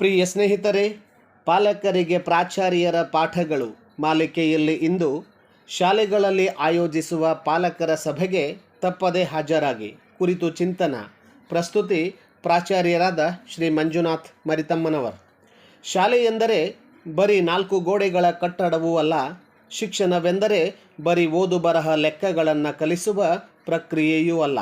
ಪ್ರಿಯ ಸ್ನೇಹಿತರೆ, ಪಾಲಕರಿಗೆ ಪ್ರಾಚಾರ್ಯರ ಪಾಠಗಳು. ಮಾಲಿಕೆಯಲ್ಲಿ ಇಂದು ಶಾಲೆಗಳಲ್ಲಿ ಆಯೋಜಿಸುವ ಪಾಲಕರ ಸಭೆಗೆ ತಪ್ಪದೇ ಹಾಜರಾಗಿ. ಕುರಿತು ಚಿಂತನ. ಪ್ರಸ್ತುತಿ ಪ್ರಾಚಾರ್ಯರಾದ ಶ್ರೀ ಮಂಜುನಾಥ್ ಮರಿತಮ್ಮನವರ್. ಎಂದರೆ ಬರೀ ನಾಲ್ಕು ಗೋಡೆಗಳ ಕಟ್ಟಡವೂ ಅಲ್ಲ, ಶಿಕ್ಷಣವೆಂದರೆ ಬರೀ ಓದು ಬರಹ ಲೆಕ್ಕಗಳನ್ನು ಕಲಿಸುವ ಪ್ರಕ್ರಿಯೆಯೂ ಅಲ್ಲ.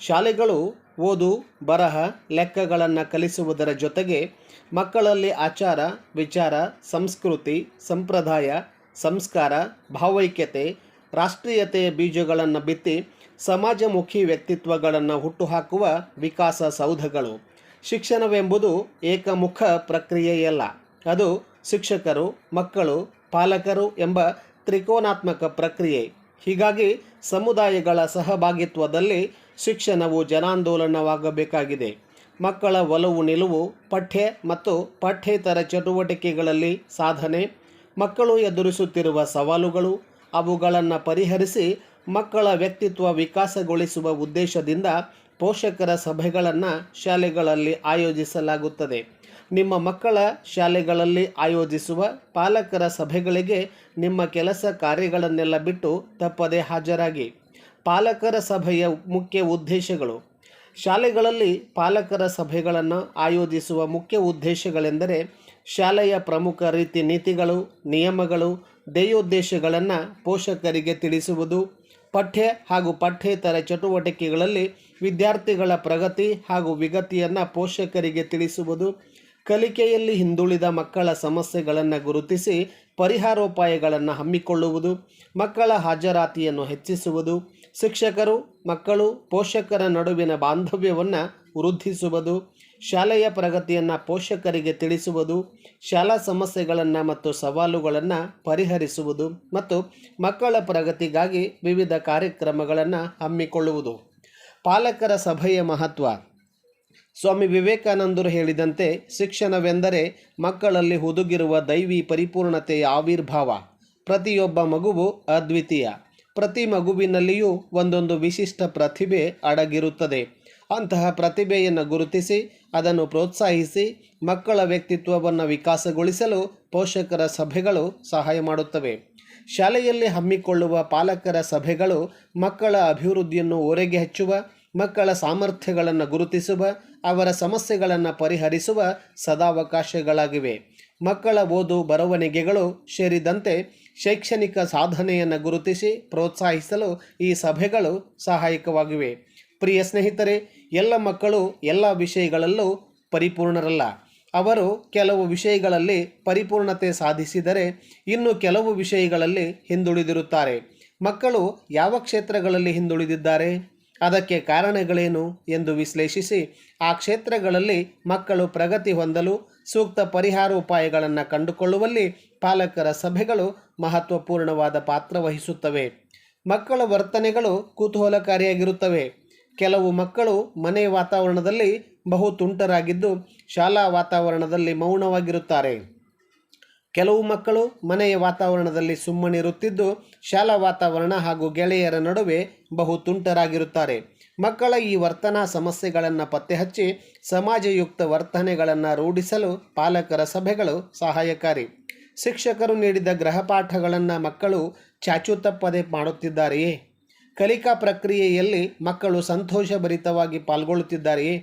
ಶಾಲೆಗಳು ಓದು, ಬರಹ, ಲೆಕ್ಕಗಳನ್ನು ಕಲಿಸುವುದರ ಜೊತೆಗೆ ಮಕ್ಕಳಲ್ಲಿ ಆಚಾರ, ವಿಚಾರ, ಸಂಸ್ಕೃತಿ, ಸಂಪ್ರದಾಯ, ಸಂಸ್ಕಾರ, ಭಾವೈಕ್ಯತೆ ರಾಷ್ಟ್ರೀಯತೆಯ ಬೀಜಗಳನ್ನು ಬಿತ್ತಿ ಸಮಾಜಮುಖಿ ವ್ಯಕ್ತಿತ್ವಗಳನ್ನು ಹುಟ್ಟುಹಾಕುವ ವಿಕಾಸ ಸೌಧಗಳು. ಶಿಕ್ಷಣವೆಂಬುದು ಏಕಮುಖ ಪ್ರಕ್ರಿಯೆಯಲ್ಲ. ಅದು ಶಿಕ್ಷಕರು, ಮಕ್ಕಳು, ಪಾಲಕರು ಎಂಬ ತ್ರಿಕೋನಾತ್ಮಕ ಪ್ರಕ್ರಿಯೆ. ಹೀಗಾಗಿ ಸಮುದಾಯಗಳ ಸಹಭಾಗಿತ್ವದಲ್ಲಿ ಶಿಕ್ಷಣವು ಜನಾಂದೋಲನವಾಗಬೇಕಾಗಿದೆ. ಮಕ್ಕಳ ಒಲವು, ನಿಲುವು, ಪಠ್ಯ ಮತ್ತು ಪಠ್ಯೇತರ ಚಟುವಟಿಕೆಗಳಲ್ಲಿ ಸಾಧನೆ. ಮಕ್ಕಳು ಎದುರಿಸುತ್ತಿರುವ ಸವಾಲುಗಳು, ಅವುಗಳನ್ನು ಪರಿಹರಿಸಿ ಮಕ್ಕಳ ವ್ಯಕ್ತಿತ್ವ ವಿಕಾಸಗೊಳಿಸುವ ಉದ್ದೇಶದಿಂದ ಪೋಷಕರ ಸಭೆಗಳನ್ನು ಶಾಲೆಗಳಲ್ಲಿ ಆಯೋಜಿಸಲಾಗುತ್ತದೆ. ನಿಮ್ಮ ಮಕ್ಕಳ ಶಾಲೆಗಳಲ್ಲಿ ಆಯೋಜಿಸುವ ಪಾಲಕರ ಸಭೆಗಳಿಗೆ ನಿಮ್ಮ ಕೆಲಸ ಕಾರ್ಯಗಳನ್ನೆಲ್ಲ ಬಿಟ್ಟು ತಪ್ಪದೇ ಹಾಜರಾಗಿ. ಪಾಲಕರ ಸಭೆಯ ಮುಖ್ಯ ಉದ್ದೇಶಗಳು. ಶಾಲೆಗಳಲ್ಲಿ ಪಾಲಕರ ಸಭೆಗಳನ್ನು ಆಯೋಜಿಸುವ ಮುಖ್ಯ ಉದ್ದೇಶಗಳೆಂದರೆ ಶಾಲೆಯ ಪ್ರಮುಖ ರೀತಿ ನೀತಿಗಳು, ನಿಯಮಗಳು ಧ್ಯೇಯೋದ್ದೇಶಗಳನ್ನು ಪೋಷಕರಿಗೆ ತಿಳಿಸುವುದು. ಪಠ್ಯ ಹಾಗೂ ಪಠ್ಯೇತರ ಚಟುವಟಿಕೆಗಳಲ್ಲಿ ವಿದ್ಯಾರ್ಥಿಗಳ ಪ್ರಗತಿ ಹಾಗೂ ವಿಗತಿಯನ್ನು ಪೋಷಕರಿಗೆ ತಿಳಿಸುವುದು. ಕಲಿಕೆಯಲ್ಲಿ ಹಿಂದುಳಿದ ಮಕ್ಕಳ ಸಮಸ್ಯೆಗಳನ್ನು ಗುರುತಿಸಿ ಪರಿಹಾರೋಪಾಯಗಳನ್ನು ಹಮ್ಮಿಕೊಳ್ಳುವುದು. ಮಕ್ಕಳ ಹಾಜರಾತಿಯನ್ನು ಹೆಚ್ಚಿಸುವುದು. ಶಿಕ್ಷಕರು, ಮಕ್ಕಳು, ಪೋಷಕರ ನಡುವಿನ ಬಾಂಧವ್ಯವನ್ನು ವೃದ್ಧಿಸುವುದು, ಶಾಲೆಯ ಪ್ರಗತಿಯನ್ನು ಪೋಷಕರಿಗೆ ತಿಳಿಸುವುದು, ಶಾಲಾ ಸಮಸ್ಯೆಗಳನ್ನು ಮತ್ತು ಸವಾಲುಗಳನ್ನು ಪರಿಹರಿಸುವುದು ಮತ್ತು ಮಕ್ಕಳ ಪ್ರಗತಿಗಾಗಿ ವಿವಿಧ ಕಾರ್ಯಕ್ರಮಗಳನ್ನು ಹಮ್ಮಿಕೊಳ್ಳುವುದು. ಪಾಲಕರ ಸಭೆಯ ಮಹತ್ವ. ಸ್ವಾಮಿ ವಿವೇಕಾನಂದರು ಹೇಳಿದಂತೆ, ಶಿಕ್ಷಣವೆಂದರೆ ಮಕ್ಕಳಲ್ಲಿ ಹುದುಗಿರುವ ದೈವಿ ಪರಿಪೂರ್ಣತೆಯ ಆವಿರ್ಭಾವ. ಪ್ರತಿಯೊಬ್ಬ ಮಗುವು ಅದ್ವಿತೀಯ. ಪ್ರತಿ ಮಗುವಿನಲ್ಲಿಯೂ ಒಂದೊಂದು ವಿಶಿಷ್ಟ ಪ್ರತಿಭೆ ಅಡಗಿರುತ್ತದೆ. ಅಂತಹ ಪ್ರತಿಭೆಯನ್ನು ಗುರುತಿಸಿ, ಅದನ್ನು ಪ್ರೋತ್ಸಾಹಿಸಿ, ಮಕ್ಕಳ ವ್ಯಕ್ತಿತ್ವವನ್ನು ವಿಕಾಸಗೊಳಿಸಲು ಪೋಷಕರ ಸಭೆಗಳು ಸಹಾಯ ಮಾಡುತ್ತವೆ. ಶಾಲೆಯಲ್ಲಿ ಹಮ್ಮಿಕೊಳ್ಳುವ ಪಾಲಕರ ಸಭೆಗಳು ಮಕ್ಕಳ ಅಭಿವೃದ್ಧಿಯನ್ನು ಓರೆಗೆ ಹಚ್ಚುವ, ಮಕ್ಕಳ ಸಾಮರ್ಥ್ಯಗಳನ್ನು ಗುರುತಿಸುವ, ಅವರ ಸಮಸ್ಯೆಗಳನ್ನು ಪರಿಹರಿಸುವ ಸದಾವಕಾಶಗಳಾಗಿವೆ. ಮಕ್ಕಳ ಓದು, ಬರವಣಿಗೆಗಳು ಸೇರಿದಂತೆ ಶೈಕ್ಷಣಿಕ ಸಾಧನೆಯನ್ನು ಗುರುತಿಸಿ ಪ್ರೋತ್ಸಾಹಿಸಲು ಈ ಸಭೆಗಳು ಸಹಾಯಕವಾಗಿವೆ. ಪ್ರಿಯ ಸ್ನೇಹಿತರೆ, ಎಲ್ಲ ಮಕ್ಕಳು ಎಲ್ಲ ವಿಷಯಗಳಲ್ಲೂ ಪರಿಪೂರ್ಣರಲ್ಲ. ಅವರು ಕೆಲವು ವಿಷಯಗಳಲ್ಲಿ ಪರಿಪೂರ್ಣತೆ ಸಾಧಿಸಿದರೆ ಇನ್ನು ಕೆಲವು ವಿಷಯಗಳಲ್ಲಿ ಹಿಂದುಳಿದಿರುತ್ತಾರೆ. ಮಕ್ಕಳು ಯಾವ ಕ್ಷೇತ್ರಗಳಲ್ಲಿ ಹಿಂದುಳಿದಿದ್ದಾರೆ? ಅದಕ್ಕೆ ಕಾರಣಗಳೇನು ಎಂದು ವಿಶ್ಲೇಷಿಸಿ ಆ ಕ್ಷೇತ್ರಗಳಲ್ಲಿ ಮಕ್ಕಳು ಪ್ರಗತಿ ಹೊಂದಲು ಸೂಕ್ತ ಪರಿಹಾರ ಉಪಾಯಗಳನ್ನು ಕಂಡುಕೊಳ್ಳುವಲ್ಲಿ ಪಾಲಕರ ಸಭೆಗಳು ಮಹತ್ವಪೂರ್ಣವಾದ ಪಾತ್ರ ವಹಿಸುತ್ತವೆ. ಮಕ್ಕಳ ವರ್ತನೆಗಳು ಕುತೂಹಲಕಾರಿಯಾಗಿರುತ್ತವೆ. ಕೆಲವು ಮಕ್ಕಳು ಮನೆಯ ವಾತಾವರಣದಲ್ಲಿ ಬಹು ತುಂಟರಾಗಿದ್ದು ಶಾಲಾ ವಾತಾವರಣದಲ್ಲಿ ಮೌನವಾಗಿರುತ್ತಾರೆ. ಕೆಲವು ಮಕ್ಕಳು ಮನೆಯ ವಾತಾವರಣದಲ್ಲಿ ಸುಮ್ಮನಿರುತ್ತಿದ್ದು ಶಾಲಾ ವಾತಾವರಣ ಹಾಗೂ ಗೆಳೆಯರ ನಡುವೆ ಬಹು ತುಂಟರಾಗಿರುತ್ತಾರೆ ಮಕ್ಕಳ ಈ ವರ್ತನಾ ಸಮಸ್ಯೆಗಳನ್ನು ಪತ್ತೆಹಚ್ಚಿ ಸಮಾಜಯುಕ್ತ ವರ್ತನೆಗಳನ್ನು ರೂಢಿಸಲು ಪಾಲಕರ ಸಭೆಗಳು ಸಹಾಯಕಾರಿ. ಶಿಕ್ಷಕರು ನೀಡಿದ ಗೃಹಪಾಠಗಳನ್ನು ಮಕ್ಕಳು ಚಾಚು ತಪ್ಪದೆ ಮಾಡುತ್ತಿದ್ದಾರೆಯೇ? ಕಲಿಕಾ ಪ್ರಕ್ರಿಯೆಯಲ್ಲಿ ಮಕ್ಕಳು ಸಂತೋಷಭರಿತವಾಗಿ ಪಾಲ್ಗೊಳ್ಳುತ್ತಿದ್ದಾರೆಯೇ?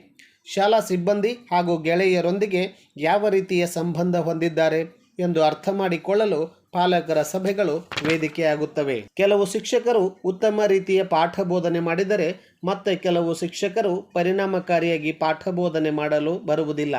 ಶಾಲಾ ಸಿಬ್ಬಂದಿ ಹಾಗೂ ಗೆಳೆಯರೊಂದಿಗೆ ಯಾವ ರೀತಿಯ ಸಂಬಂಧ ಹೊಂದಿದ್ದಾರೆ ಎಂದು ಅರ್ಥ ಮಾಡಿಕೊಳ್ಳಲು ಪಾಲಕರ ಸಭೆಗಳು ವೇದಿಕೆಯಾಗುತ್ತವೆ. ಕೆಲವು ಶಿಕ್ಷಕರು ಉತ್ತಮ ರೀತಿಯ ಪಾಠ ಬೋಧನೆ ಮಾಡಿದರೆ ಮತ್ತೆ ಕೆಲವು ಶಿಕ್ಷಕರು ಪರಿಣಾಮಕಾರಿಯಾಗಿ ಪಾಠ ಬೋಧನೆ ಮಾಡಲು ಬರುವುದಿಲ್ಲ.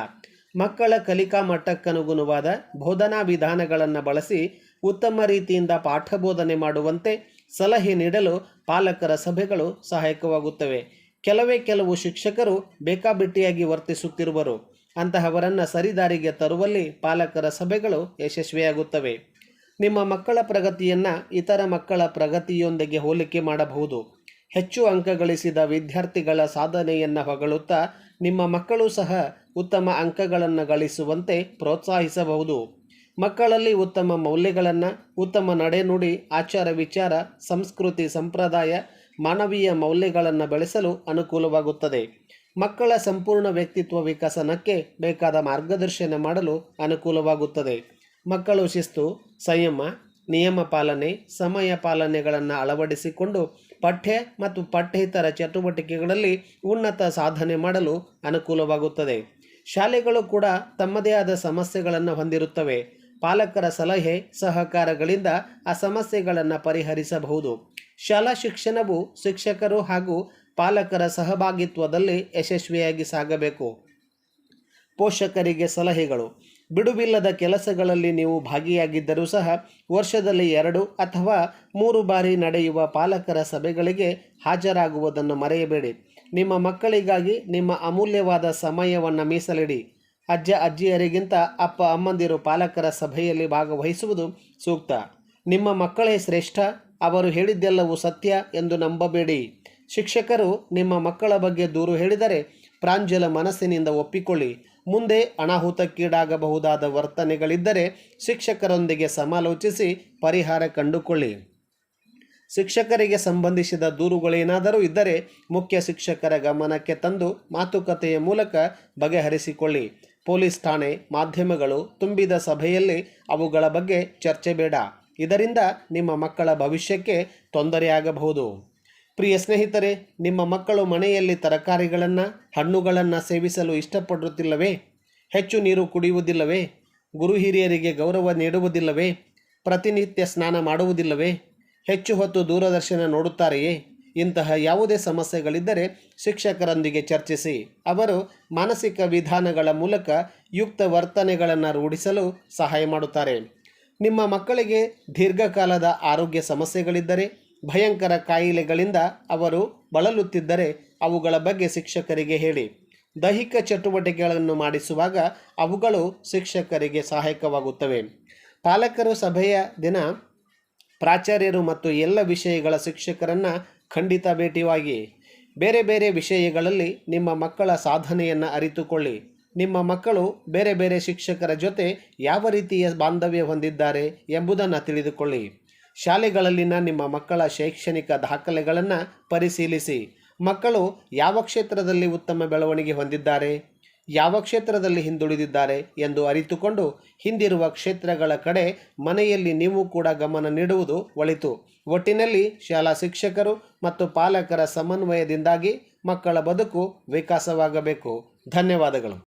ಮಕ್ಕಳ ಕಲಿಕಾ ಮಟ್ಟಕ್ಕನುಗುಣವಾದ ಬೋಧನಾ ವಿಧಾನಗಳನ್ನು ಬಳಸಿ ಉತ್ತಮ ರೀತಿಯಿಂದ ಪಾಠ ಬೋಧನೆ ಮಾಡುವಂತೆ ಸಲಹೆ ನೀಡಲು ಪಾಲಕರ ಸಭೆಗಳು ಸಹಾಯಕವಾಗುತ್ತವೆ. ಕೆಲವೇ ಕೆಲವು ಶಿಕ್ಷಕರು ಬೇಕಾಬಿಟ್ಟಿಯಾಗಿ ವರ್ತಿಸುತ್ತಿರುವರು. ಅಂತಹವರನ್ನು ಸರಿದಾರಿಗೆ ತರುವಲ್ಲಿ ಪಾಲಕರ ಸಭೆಗಳು ಯಶಸ್ವಿಯಾಗುತ್ತವೆ. ನಿಮ್ಮ ಮಕ್ಕಳ ಪ್ರಗತಿಯನ್ನು ಇತರ ಮಕ್ಕಳ ಪ್ರಗತಿಯೊಂದಿಗೆ ಹೋಲಿಕೆ ಮಾಡಬಹುದು. ಹೆಚ್ಚು ಅಂಕ ಗಳಿಸಿದ ವಿದ್ಯಾರ್ಥಿಗಳ ಸಾಧನೆಯನ್ನು ಹೊಗಳುತ್ತಾ ನಿಮ್ಮ ಮಕ್ಕಳು ಸಹ ಉತ್ತಮ ಅಂಕಗಳನ್ನು ಗಳಿಸುವಂತೆ ಪ್ರೋತ್ಸಾಹಿಸಬಹುದು. ಮಕ್ಕಳಲ್ಲಿ ಉತ್ತಮ ಮೌಲ್ಯಗಳನ್ನು, ಉತ್ತಮ ನಡೆನುಡಿ, ಆಚಾರ ವಿಚಾರ, ಸಂಸ್ಕೃತಿ ಸಂಪ್ರದಾಯ, ಮಾನವೀಯ ಮೌಲ್ಯಗಳನ್ನು ಬೆಳೆಸಲು ಅನುಕೂಲವಾಗುತ್ತದೆ. ಮಕ್ಕಳ ಸಂಪೂರ್ಣ ವ್ಯಕ್ತಿತ್ವ ವಿಕಸನಕ್ಕೆ ಬೇಕಾದ ಮಾರ್ಗದರ್ಶನ ಮಾಡಲು ಅನುಕೂಲವಾಗುತ್ತದೆ. ಮಕ್ಕಳು ಶಿಸ್ತು ಸಂಯಮ, ನಿಯಮ ಪಾಲನೆ, ಸಮಯ ಪಾಲನೆಗಳನ್ನು ಅಳವಡಿಸಿಕೊಂಡು ಪಠ್ಯ ಮತ್ತು ಪಠ್ಯೇತರ ಚಟುವಟಿಕೆಗಳಲ್ಲಿ ಉನ್ನತ ಸಾಧನೆ ಮಾಡಲು ಅನುಕೂಲವಾಗುತ್ತದೆ. ಶಾಲೆಗಳು ಕೂಡ ತಮ್ಮದೇ ಆದ ಸಮಸ್ಯೆಗಳನ್ನು ಹೊಂದಿರುತ್ತವೆ. ಪಾಲಕರ ಸಲಹೆ, ಸಹಕಾರಗಳಿಂದ ಆ ಸಮಸ್ಯೆಗಳನ್ನು ಪರಿಹರಿಸಬಹುದು. ಶಾಲಾ ಶಿಕ್ಷಣವು ಶಿಕ್ಷಕರು ಹಾಗೂ ಪಾಲಕರ ಸಹಭಾಗಿತ್ವದಲ್ಲಿ ಯಶಸ್ವಿಯಾಗಿ ಸಾಗಬೇಕು. ಪೋಷಕರಿಗೆ ಸಲಹೆಗಳು. ಬಿಡುವಿಲ್ಲದ ಕೆಲಸಗಳಲ್ಲಿ ನೀವು ಭಾಗಿಯಾಗಿದ್ದರೂ ಸಹ ವರ್ಷದಲ್ಲಿ ಎರಡು ಅಥವಾ ಮೂರು ಬಾರಿ ನಡೆಯುವ ಪಾಲಕರ ಸಭೆಗಳಿಗೆ ಹಾಜರಾಗುವುದನ್ನು ಮರೆಯಬೇಡಿ. ನಿಮ್ಮ ಮಕ್ಕಳಿಗಾಗಿ ನಿಮ್ಮ ಅಮೂಲ್ಯವಾದ ಸಮಯವನ್ನು ಮೀಸಲಿಡಿ. ಅಜ್ಜ, ಅಜ್ಜಿಯರಿಗಿಂತ ಅಪ್ಪ, ಅಮ್ಮಂದಿರು ಪಾಲಕರ ಸಭೆಯಲ್ಲಿ ಭಾಗವಹಿಸುವುದು ಸೂಕ್ತ. ನಿಮ್ಮ ಮಕ್ಕಳೇ ಶ್ರೇಷ್ಠ, ಅವರು ಹೇಳಿದ್ದೆಲ್ಲವೂ ಸತ್ಯ ಎಂದು ನಂಬಬೇಡಿ. ಶಿಕ್ಷಕರು ನಿಮ್ಮ ಮಕ್ಕಳ ಬಗ್ಗೆ ದೂರು ಹೇಳಿದರೆ ಪ್ರಾಂಜಲ ಮನಸ್ಸಿನಿಂದ ಒಪ್ಪಿಕೊಳ್ಳಿ. ಮುಂದೆ ಅನಾಹುತಕ್ಕೀಡಾಗಬಹುದಾದ ವರ್ತನೆಗಳಿದ್ದರೆ ಶಿಕ್ಷಕರೊಂದಿಗೆ ಸಮಾಲೋಚಿಸಿ ಪರಿಹಾರ ಕಂಡುಕೊಳ್ಳಿ. ಶಿಕ್ಷಕರಿಗೆ ಸಂಬಂಧಿಸಿದ ದೂರುಗಳೇನಾದರೂ ಇದ್ದರೆ ಮುಖ್ಯ ಶಿಕ್ಷಕರ ಗಮನಕ್ಕೆ ತಂದು ಮಾತುಕತೆಯ ಮೂಲಕ ಬಗೆಹರಿಸಿಕೊಳ್ಳಿ. ಪೊಲೀಸ್ ಠಾಣೆ ಮಾಧ್ಯಮಗಳು ತುಂಬಿದ ಸಭೆಯಲ್ಲಿ ಅವುಗಳ ಬಗ್ಗೆ ಚರ್ಚೆ ಬೇಡ. ಇದರಿಂದ ನಿಮ್ಮ ಮಕ್ಕಳ ಭವಿಷ್ಯಕ್ಕೆ ತೊಂದರೆಯಾಗಬಹುದು. ಪ್ರಿಯ ಸ್ನೇಹಿತರೆ, ನಿಮ್ಮ ಮಕ್ಕಳು ಮನೆಯಲ್ಲಿ ತರಕಾರಿಗಳನ್ನು, ಹಣ್ಣುಗಳನ್ನು ಸೇವಿಸಲು ಇಷ್ಟಪಡುತ್ತಿಲ್ಲವೇ? ಹೆಚ್ಚು ನೀರು ಕುಡಿಯುವುದಿಲ್ಲವೇ? ಗುರು ಹಿರಿಯರಿಗೆ ಗೌರವ ನೀಡುವುದಿಲ್ಲವೇ? ಪ್ರತಿನಿತ್ಯ ಸ್ನಾನ ಮಾಡುವುದಿಲ್ಲವೇ? ಹೆಚ್ಚು ಹೊತ್ತು ದೂರದರ್ಶನ ನೋಡುತ್ತಾರೆಯೇ? ಇಂತಹ ಯಾವುದೇ ಸಮಸ್ಯೆಗಳಿದ್ದರೆ ಶಿಕ್ಷಕರೊಂದಿಗೆ ಚರ್ಚಿಸಿ. ಅವರು ಮಾನಸಿಕ ವಿಧಾನಗಳ ಮೂಲಕ ಯುಕ್ತ ವರ್ತನೆಗಳನ್ನು ರೂಢಿಸಲು ಸಹಾಯ ಮಾಡುತ್ತಾರೆ. ನಿಮ್ಮ ಮಕ್ಕಳಿಗೆ ದೀರ್ಘಕಾಲದ ಆರೋಗ್ಯ ಸಮಸ್ಯೆಗಳಿದ್ದರೆ ಭಯಂಕರ ಕಾಯಿಲೆಗಳಿಂದ ಅವರು ಬಳಲುತ್ತಿದ್ದರೆ ಅವುಗಳ ಬಗ್ಗೆ ಶಿಕ್ಷಕರಿಗೆ ಹೇಳಿ. ದೈಹಿಕ ಚಟುವಟಿಕೆಗಳನ್ನು ಮಾಡಿಸುವಾಗ ಅವುಗಳು ಶಿಕ್ಷಕರಿಗೆ ಸಹಾಯಕವಾಗುತ್ತವೆ. ಪಾಲಕರು ಸಭೆಯ ದಿನ ಪ್ರಾಚಾರ್ಯರು ಮತ್ತು ಎಲ್ಲ ವಿಷಯಗಳ ಶಿಕ್ಷಕರನ್ನು ಖಂಡಿತ ಭೇಟಿಯಾಗಿ. ಬೇರೆ ಬೇರೆ ವಿಷಯಗಳಲ್ಲಿ ನಿಮ್ಮ ಮಕ್ಕಳ ಸಾಧನೆಯನ್ನು ಅರಿತುಕೊಳ್ಳಿ. ನಿಮ್ಮ ಮಕ್ಕಳು ಬೇರೆ ಬೇರೆ ಶಿಕ್ಷಕರ ಜೊತೆ ಯಾವ ರೀತಿಯ ಬಾಂಧವ್ಯ ಹೊಂದಿದ್ದಾರೆ ಎಂಬುದನ್ನು ತಿಳಿದುಕೊಳ್ಳಿ. ಶಾಲೆಗಳಲ್ಲಿನ ನಿಮ್ಮ ಮಕ್ಕಳ ಶೈಕ್ಷಣಿಕ ದಾಖಲೆಗಳನ್ನು ಪರಿಶೀಲಿಸಿ. ಮಕ್ಕಳು ಯಾವ ಕ್ಷೇತ್ರದಲ್ಲಿ ಉತ್ತಮ ಬೆಳವಣಿಗೆ ಹೊಂದಿದ್ದಾರೆ? ಯಾವ ಕ್ಷೇತ್ರದಲ್ಲಿ ಹಿಂದುಳಿದಿದ್ದಾರೆ ಎಂದು ಅರಿತುಕೊಂಡು ಹಿಂದಿರುವ ಕ್ಷೇತ್ರಗಳ ಕಡೆ ಮನೆಯಲ್ಲಿ ನೀವು ಕೂಡ ಗಮನ ನೀಡುವುದು ಒಳಿತು. ಒಟ್ಟಿನಲ್ಲಿ ಶಾಲಾ ಶಿಕ್ಷಕರು ಮತ್ತು ಪಾಲಕರ ಸಮನ್ವಯದಿಂದಾಗಿ ಮಕ್ಕಳ ಬದುಕು ವಿಕಾಸವಾಗಬೇಕು. ಧನ್ಯವಾದಗಳು.